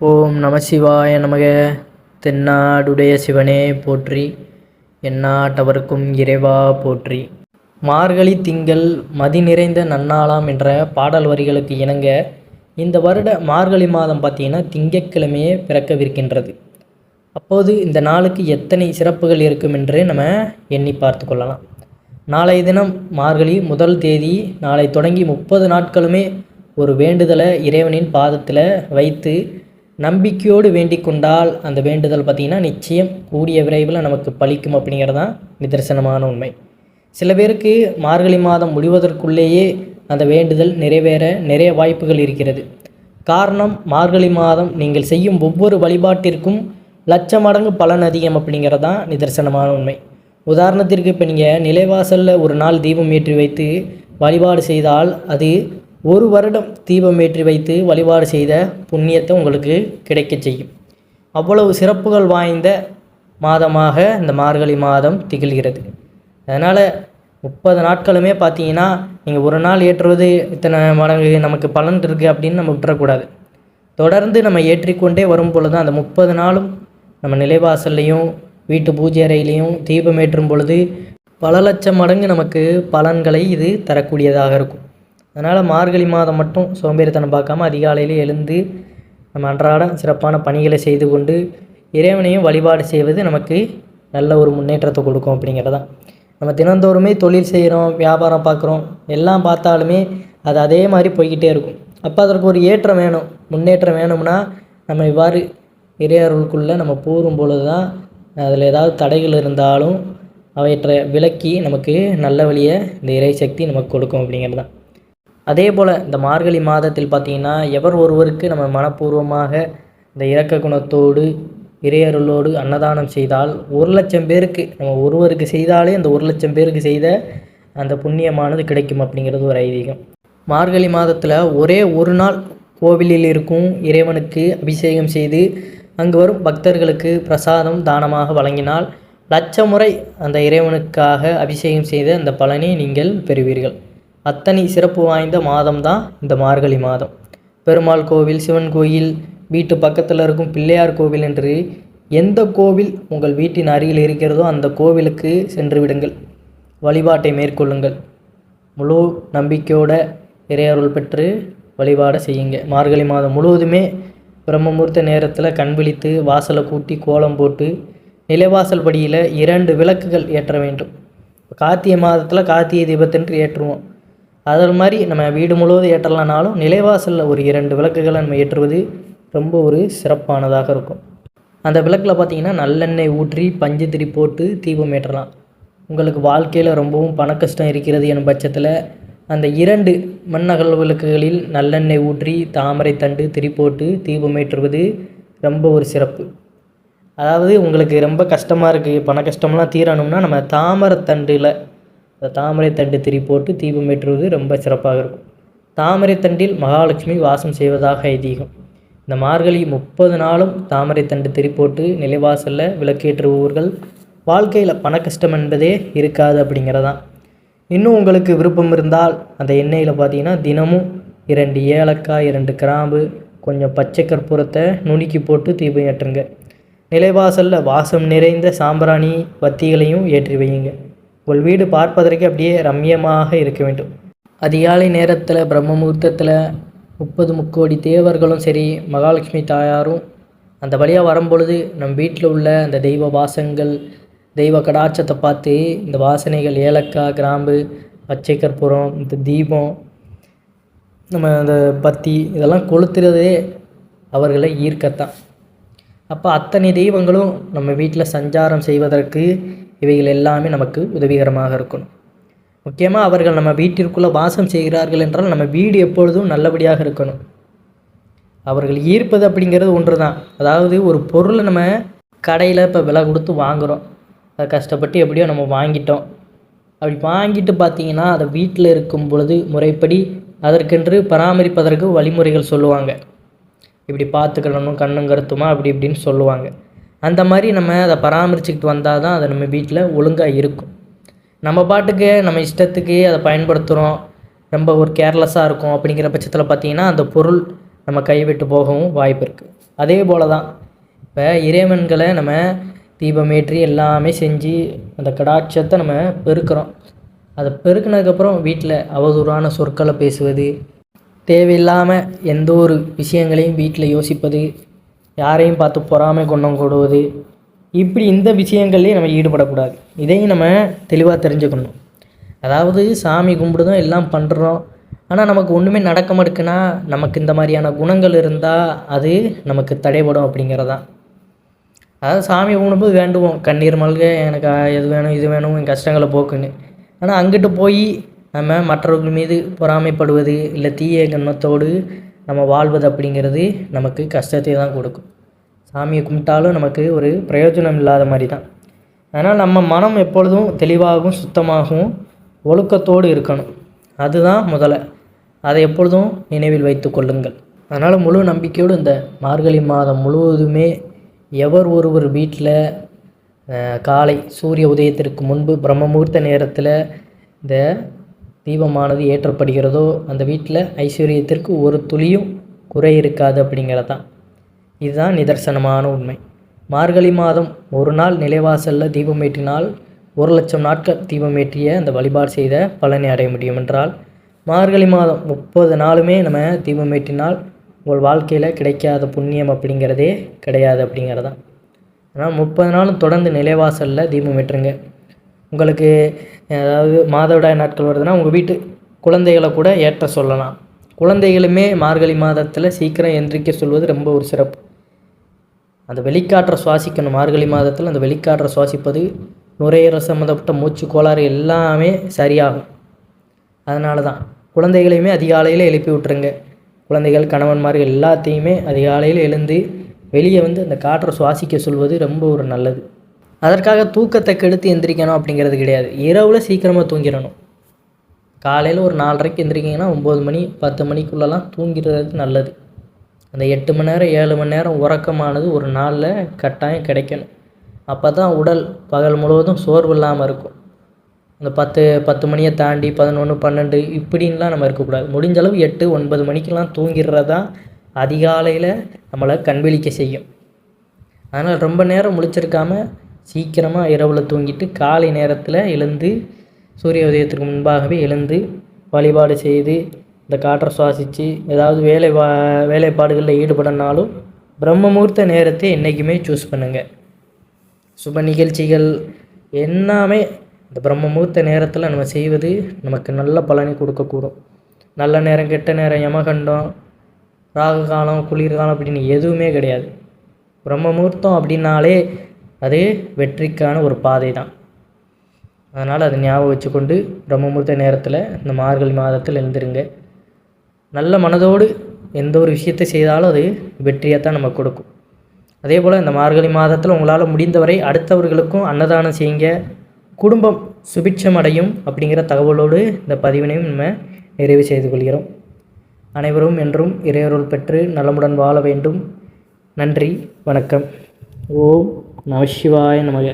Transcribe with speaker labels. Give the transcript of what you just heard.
Speaker 1: ஓம் நம சிவாய நமக. தென்னாடுடைய சிவனே போற்றி எந்நாட்டவர்க்கும் இறைவா போற்றி. மார்கழி திங்கள் மதி நிறைந்த நன்னாளாம் என்ற பாடல் வரிகளுக்கு இணங்க இந்த வருட மார்கழி மாதம் பார்த்தீங்கன்னா திங்கட்கிழமையே பிறக்கவிருக்கின்றது. அப்போது இந்த நாளுக்கு எத்தனை சிறப்புகள் இருக்கும் என்று நம்ம எண்ணி பார்த்து கொள்ளலாம். நாளைய தினம் மார்கழி முதல் தேதி நாளை தொடங்கி முப்பது நாட்களுமே ஒரு வேண்டுதலை இறைவனின் பாதத்தில் வைத்து நம்பிக்கையோடு வேண்டிக் கொண்டால் அந்த வேண்டுதல் பார்த்திங்கன்னா நிச்சயம் கூடிய விரைவில் நமக்கு பலிக்கும் அப்படிங்கிறது தான் நிதர்சனமான உண்மை. சில பேருக்கு மார்கழி மாதம் முடிவதற்குள்ளேயே அந்த வேண்டுதல் நிறைவேற நிறைய வாய்ப்புகள் இருக்கிறது. காரணம் மார்கழி மாதம் நீங்கள் செய்யும் ஒவ்வொரு வழிபாட்டிற்கும் லட்ச மடங்கு பலன் அதிகம் அப்படிங்கிறது தான் நிதர்சனமான உண்மை. உதாரணத்திற்கு இப்போ நீங்கள் நிலைவாசலில் ஒரு நாள் தீபம் ஏற்றி வைத்து வழிபாடு செய்தால் அது ஒரு வருடம் தீபம் ஏற்றி வைத்து வழிபாடு செய்த புண்ணியத்தை உங்களுக்கு கிடைக்கச் செய்யும். அவ்வளவு சிறப்புகள் வாய்ந்த மாதமாக இந்த மார்கழி மாதம் திகழ்கிறது. அதனால் முப்பது நாட்களுமே பார்த்தீங்கன்னா நீங்கள் ஒரு நாள் ஏற்றுவது இத்தனை மடங்கு நமக்கு பலன் இருக்குது அப்படின்னு நம்ம விட்டுறக்கூடாது. தொடர்ந்து நம்ம ஏற்றிக்கொண்டே வரும் பொழுது அந்த முப்பது நாளும் நம்ம நிலைவாசல்லையும் வீட்டு பூஜை அறையிலையும் தீபம் ஏற்றும் பொழுது பல லட்சம் மடங்கு நமக்கு பலன்களை இது தரக்கூடியதாக இருக்கும். அதனால் மார்கழி மாதம் மட்டும் சோம்பேறித்தனம் பார்க்காம அதிகாலையிலே எழுந்து நம்ம அன்றாடம் சிறப்பான பணிகளை செய்து கொண்டு இறைவனையும் வழிபாடு செய்வது நமக்கு நல்ல ஒரு முன்னேற்றத்தை கொடுக்கும் அப்படிங்கிறதான் நம்ம தினந்தோறுமே தொழில் செய்கிறோம் வியாபாரம் பார்க்குறோம் எல்லாம் பார்த்தாலுமே அது அதே மாதிரி போய்கிட்டே இருக்கும். அப்போ அதற்கு ஒரு ஏற்றம் வேணும். முன்னேற்றம் வேணும்னா நம்ம இவ்வாறு இறையருளுக்குள்ளே நம்ம போரும் பொழுது தான் அதில் ஏதாவது தடைகள் இருந்தாலும் அவற்றை விலக்கி நமக்கு நல்ல வழியை இந்த இறை சக்தி நமக்கு கொடுக்கும் அப்படிங்கிறது தான் அதே போல் இந்த மார்கழி மாதத்தில் பார்த்திங்கன்னா எவர் ஒருவருக்கு நம்ம மனப்பூர்வமாக இந்த இரக்க குணத்தோடு இறையருளோடு அன்னதானம் செய்தால் ஒரு லட்சம் பேருக்கு நம்ம ஒருவருக்கு செய்தாலே அந்த ஒரு லட்சம் பேருக்கு செய்த அந்த புண்ணியமானது கிடைக்கும் அப்படிங்கிறது ஒரு ஐதீகம். மார்கழி மாதத்தில் ஒரே ஒரு நாள் கோவிலில் இருக்கும் இறைவனுக்கு அபிஷேகம் செய்து அங்கு வரும் பக்தர்களுக்கு பிரசாதம் தானமாக வழங்கினால் லட்ச முறை அந்த இறைவனுக்காக அபிஷேகம் செய்த அந்த பலனை நீங்கள் பெறுவீர்கள். அத்தனை சிறப்பு வாய்ந்த மாதம்தான் இந்த மார்கழி மாதம். பெருமாள் கோவில் சிவன் கோயில் வீட்டு பக்கத்தில் இருக்கும் பிள்ளையார் கோவில் என்று எந்த கோவில் உங்கள் வீட்டின் அருகில் இருக்கிறதோ அந்த கோவிலுக்கு சென்று விடுங்கள். வழிபாட்டை மேற்கொள்ளுங்கள். முழு நம்பிக்கையோட இறையருள் பெற்று வழிபாட செய்யுங்க. மார்கழி மாதம் முழுவதுமே பிரம்மமுகூர்த்த நேரத்தில் கண் விழித்து வாசலை கூட்டி கோலம் போட்டு நிலைவாசல் படியில் இரண்டு விளக்குகள் ஏற்ற வேண்டும். கார்த்திகை மாதத்தில் கார்த்திகை தீபத்தன்று ஏற்றுவோம். அதில் மாதிரி நம்ம வீடு முழுவதும் ஏற்றலானாலும் நிலைவாசலில் ஒரு இரண்டு விளக்குகளை நம்ம ஏற்றுவது ரொம்ப ஒரு சிறப்பானதாக இருக்கும். அந்த விளக்கில் பார்த்தீங்கன்னா நல்லெண்ணெய் ஊற்றி பஞ்சு திரி போட்டு தீபம் ஏற்றலாம். உங்களுக்கு வாழ்க்கையில் ரொம்பவும் பண கஷ்டம் இருக்கிறது எனும் பட்சத்தில் அந்த இரண்டு மண்ணகல் விளக்குகளில் நல்லெண்ணெய் ஊற்றி தாமரை தண்டு திரி போட்டு தீபம் ஏற்றுவது ரொம்ப ஒரு சிறப்பு. அதாவது உங்களுக்கு ரொம்ப கஷ்டமாக இருக்குது பண கஷ்டம்லாம் தீரணும்னா நம்ம தாமரை தண்டில் அந்த தாமரை தண்டு திரி போட்டு தீபம் ஏற்றுவது ரொம்ப சிறப்பாக இருக்கும். தாமரை தண்டில் மகாலட்சுமி வாசம் செய்வதாக ஐதீகம். இந்த மார்கழி முப்பது நாளும் தாமரை தண்டு திரி போட்டு நிலைவாசலில் விளக்கேற்றுபவர்கள் வாழ்க்கையில் பண கஷ்டம் என்பதே இருக்காது அப்படிங்கிறதான். இன்னும் உங்களுக்கு விருப்பம் இருந்தால் அந்த எண்ணெயில் பார்த்தீங்கன்னா தினமும் இரண்டு ஏலக்காய் இரண்டு கிராம்பு கொஞ்சம் பச்சை கற்பூரத்தை நுணுக்கி போட்டு தீபம் ஏற்றுங்க. நிலைவாசலில் வாசம் நிறைந்த சாம்பிராணி வத்திகளையும் ஏற்றி வையுங்க. உங்கள் வீடு பார்ப்பதற்கு அப்படியே ரம்யமாக இருக்க வேண்டும். அதிகாலை நேரத்தில் பிரம்ம முகூர்த்தத்தில் முப்பது முக்கோடி தேவர்களும் சரி மகாலட்சுமி தாயாரும் அந்த வழியாக வரும்பொழுது நம் வீட்டில் உள்ள அந்த தெய்வ வாசங்கள் தெய்வ கடாட்சத்தை பார்த்து இந்த வாசனைகள் ஏலக்காய் கிராம்பு பச்சை கற்பூரம் இந்த தீபம் நம்ம அந்த பத்தி இதெல்லாம் கொளுத்துறதே அவர்களை ஈர்க்கத்தான். அப்போ அத்தனை தெய்வங்களும் நம்ம வீட்டில் சஞ்சாரம் செய்வதற்கு இவைகள் எல்லாமே நமக்கு உதவிகரமாக இருக்கணும். முக்கியமாக அவர்கள் நம்ம வீட்டிற்குள்ளே வாசம் செய்கிறார்கள் என்றால் நம்ம வீடு எப்பொழுதும் நல்லபடியாக இருக்கணும். அவர்கள் ஈர்ப்பது அப்படிங்கிறது ஒன்று தான் அதாவது ஒரு பொருளை நம்ம கடையில் இப்போ விலை கொடுத்து வாங்குகிறோம் அதை கஷ்டப்பட்டு எப்படியோ நம்ம வாங்கிட்டோம். அப்படி வாங்கிட்டு பார்த்தீங்கன்னா அதை வீட்டில் இருக்கும் பொழுது முறைப்படி அதற்கென்று பராமரிப்பதற்கு வழிமுறைகள் சொல்லுவாங்க. இப்படி பார்த்துக்கிடணும் கண்ணும் கருத்துமா? அப்படி இப்படின்னு சொல்லுவாங்க. அந்த மாதிரி நம்ம அதை பராமரிச்சுக்கிட்டு வந்தால் தான் அது நம்ம வீட்டில் ஒழுங்காக இருக்கும். நம்ம பாட்டுக்கு நம்ம இஷ்டத்துக்கு அதை பயன்படுத்துகிறோம் ரொம்ப ஒரு கேர்லெஸ்ஸாக இருக்கும். அப்படிங்கிற பட்சத்தில் பார்த்திங்கன்னா அந்த பொருள் நம்ம கைவிட்டு போகவும் வாய்ப்பு இருக்குது அதே போல தான் இப்போ இறைவன்களை நம்ம தீபமேற்றி எல்லாமே செஞ்சு அந்த கடாட்சத்தை நம்ம பெருக்கிறோம். அதை பெருக்கினதுக்கப்புறம் வீட்டில் அவதூறான சொற்களை பேசுவது தேவையில்லாமல் எந்த ஒரு விஷயங்களையும் வீட்டில் யோசிப்பது யாரையும் பார்த்து பொறாமை கொண்டம் கூடுவது. இப்படி இந்த விஷயங்கள்லேயும் நம்ம ஈடுபடக்கூடாது. இதையும் நம்ம தெளிவாக தெரிஞ்சுக்கணும். அதாவது சாமி கும்பிடுதோம் எல்லாம் பண்ணுறோம் ஆனால் நமக்கு ஒன்றுமே நடக்க மாட்டுக்குன்னா நமக்கு இந்த மாதிரியான குணங்கள் இருந்தால் அது நமக்கு தடைபடும் அப்படிங்கிறதான் அதாவது சாமி கும்பிடும்போது வேண்டுவோம். கண்ணீர் மல்க எனக்கு எது வேணும் இது வேணும் என் கஷ்டங்களை போக்குன்னு. ஆனால் அங்கிட்டு போய் நம்ம மற்றவர்கள் மீது பொறாமைப்படுவது இல்லை தீய எண்ணத்தோடு நம்ம வாழ்வது அப்படிங்கிறது நமக்கு கஷ்டத்தை தான் கொடுக்கும். சாமியை கும்பிட்டாலும் நமக்கு ஒரு பிரயோஜனம் இல்லாத மாதிரி தான். அதனால் நம்ம மனம் எப்பொழுதும் தெளிவாகவும் சுத்தமாகவும் ஒழுக்கத்தோடு இருக்கணும். அதுதான் முதல்ல அதை எப்பொழுதும் நினைவில் வைத்து கொள்ளுங்கள். அதனால் முழு நம்பிக்கையோடு இந்த மார்கழி மாதம் முழுவதுமே எவர் ஒருவர் வீட்டில் காலை சூரிய உதயத்திற்கு முன்பு பிரம்ம முகூர்த்த நேரத்தில் இந்த தீபமானது ஏற்றப்படுகிறதோ அந்த வீட்டில் ஐஸ்வர்யத்திற்கு ஒரு துளியும் குறை இருக்காது அப்படிங்கிறது தான் இதுதான் நிதர்சனமான உண்மை. மார்கழி மாதம் ஒரு நாள் நிலைவாசலில் தீபம் ஏற்றினால் ஒரு லட்சம் நாட்கள் தீபம் ஏற்றிய அந்த வழிபாடு செய்த பலனை அடைய முடியும் என்றால் மார்கழி மாதம் முப்பது நாளுமே நம்ம தீபம் ஏற்றினால் உங்கள் வாழ்க்கையில் கிடைக்காத புண்ணியம் அப்படிங்கிறதே கிடையாது அப்படிங்கிறதான். ஆனால் முப்பது நாளும் தொடர்ந்து நிலைவாசலில் தீபம் ஏற்றுங்க. உங்களுக்கு அதாவது மாதவிடாய் நாட்கள் வருதுன்னா உங்கள் வீட்டு குழந்தைகளை கூட ஏற்ற சொல்லலாம். குழந்தைகளுமே மார்கழி மாதத்தில் சீக்கிரம் எந்திரிக்க சொல்வது ரொம்ப ஒரு சிறப்பு. அந்த வெளிக்காற்றை சுவாசிக்கணும். மார்கழி மாதத்தில் அந்த வெளிக்காற்றை சுவாசிப்பது நுரையீரல் சம்மந்தப்பட்ட மூச்சு கோளாறு எல்லாமே சரியாகும். அதனால தான் குழந்தைகளையுமே அதிகாலையில் எழுப்பி விட்டுருங்க. குழந்தைகள் கணவன்மார்கள் எல்லாத்தையுமே அதிகாலையில் எழுந்து வெளியே வந்து அந்த காற்றை சுவாசிக்க சொல்வது ரொம்ப ஒரு நல்லது. அதற்காக தூக்கத்தை கெடுத்து எந்திரிக்கணும் அப்படிங்கிறது கிடையாது. இரவில் சீக்கிரமாக தூங்கிடணும். காலையில் ஒரு நாலரைக்கு எந்திரிக்கிங்கன்னா ஒம்பது மணி பத்து மணிக்குள்ளெல்லாம் தூங்கிறது நல்லது. அந்த எட்டு மணி நேரம் ஏழு மணி நேரம் உறக்கமானது ஒரு நாளில் கட்டாயம் கிடைக்கணும். அப்போ தான் உடல் பகல் முழுவதும் சோர்வு இல்லாமல் இருக்கும். அந்த பத்து பத்து மணியை தாண்டி பதினொன்று பன்னெண்டு இப்படின்லாம் நம்ம இருக்கக்கூடாது முடிஞ்ச அளவு எட்டு ஒன்பது மணிக்கெல்லாம் தூங்கிடுறது தான் அதிகாலையில் நம்மளை கண்விழிக்க செய்யும். அதனால் ரொம்ப நேரம் முழிச்சிருக்காமல் சீக்கிரமாக இரவில் தூங்கிட்டு காலை நேரத்தில் எழுந்து சூரிய உதயத்திற்கு முன்பாகவே எழுந்து வழிபாடு செய்து இந்த காற்றை சுவாசித்து ஏதாவது வேலை வா வேலைப்பாடுகளில் ஈடுபடனாலும் பிரம்ம முகூர்த்த நேரத்தை என்றைக்குமே சூஸ் பண்ணுங்கள் சுப நிகழ்ச்சிகள் எல்லாமே இந்த பிரம்ம முகூர்த்த நேரத்தில் நம்ம செய்வது நமக்கு நல்ல பலனை கொடுக்கக்கூடும். நல்ல நேரம் கெட்ட நேரம் யமகண்டம் ராகு காலம் குளிர்காலம் அப்படின்னு எதுவுமே கிடையாது. பிரம்ம முகூர்த்தம் அப்படின்னாலே அது வெற்றிக்கான ஒரு பாதை தான் அதனால் அதை ஞாபகம் வச்சுக்கொண்டு பிரம்ம முகூர்த்த நேரத்தில் இந்த மார்கழி மாதத்தில் எழுந்திருங்க. நல்ல மனதோடு எந்த ஒரு விஷயத்தை செய்தாலும் அது வெற்றியாக தான் நமக்கு கொடுக்கும். அதே போல் இந்த மார்கழி மாதத்தில் உங்களால் முடிந்தவரை அடுத்தவர்களுக்கும் அன்னதானம் செய்யுங்க. குடும்பம் சுபிட்சம் அடையும் அப்படிங்கிற தகவலோடு இந்த பதிவினையும் நம்ம நிறைவு செய்து கொள்கிறோம். அனைவரும் என்றும் இறையருள் பெற்று நலமுடன் வாழ வேண்டும். நன்றி வணக்கம். ஓம் நம சிவாய நமக